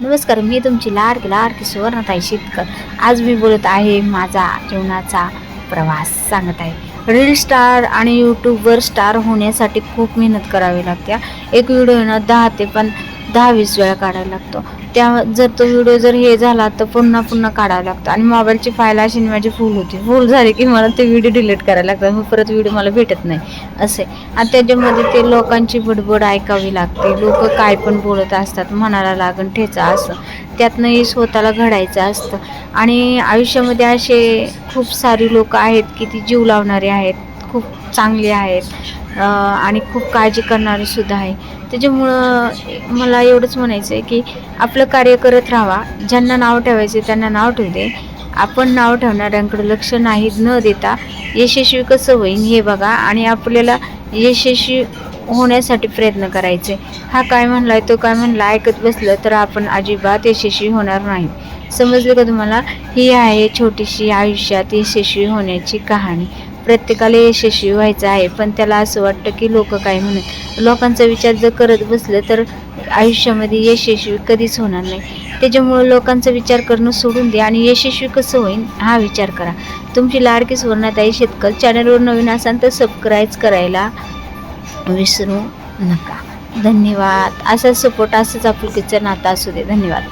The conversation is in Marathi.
नमस्कार मी तुमची लाडकी लाडकी सुवर्णताई शेतकर. आज मी बोलत आहे माझा जीवनाचा प्रवास सांगत आहे. रील स्टार आणि यूट्यूबवर स्टार होण्यासाठी खूप मेहनत करावी लागते. एक व्हिडिओ ना दहा ते पण दहा वीस वेळा काढायला लागतो. त्या जर तो व्हिडिओ जर हे झाला तर पुन्हा पुन्हा काढावा लागतो. आणि मोबाईलची फाईल अशी माझी फुल होती. फुल झाली की मला ते व्हिडिओ डिलीट करायला लागतात मग परत व्हिडिओ मला भेटत नाही. असे. आणि त्याच्यामध्ये ते लोकांची बडबड ऐकावी लागते. लोक काय पण बोलत असतात. मनाला लागण ठेचा असं. त्यातनंही स्वतःला घडायचं असतं. आणि आयुष्यामध्ये असे खूप सारी लोक आहेत की ती जीव लावणारे आहेत. खूप चांगले आहेत. आणि खूप काळजी करणारे सुद्धा आहे. त्याच्यामुळं मला एवढंच म्हणायचं आहे की आपलं कार्य करत राहावा. ज्यांना नाव ठेवायचे त्यांना नाव ठेवू दे. आपण नाव ठेवणाऱ्यांकडे लक्ष नाही न देता यशस्वी कसं होईल हे बघा. आणि आपल्याला यशस्वी होण्यासाठी प्रयत्न करायचे. हा काय म्हणलाय तो काय म्हणला ऐकत बसलं तर आपण अजिबात यशस्वी होणार नाही. समजलं का तुम्हाला? ही आहे छोटीशी आयुष्यात यशस्वी होण्याची कहाणी. प्रत्येकाला यशस्वी व्हायचं आहे. पण त्याला असं वाटतं की लोक काय म्हणत? लोकांचा विचार जर करत बसलं तर आयुष्यामध्ये यशस्वी कधीच होणार नाही. त्याच्यामुळं लोकांचा विचार करणं सोडून दे आणि यशस्वी कसं होईल हा विचार करा. तुमची लाडकी सुवर्णाताई शेतकर चॅनलवर नवीन असाल तर सबस्क्राईब करायला विसरू नका. धन्यवाद. असा सपोर्ट असंच आपुलकीचं नातं असू दे. धन्यवाद.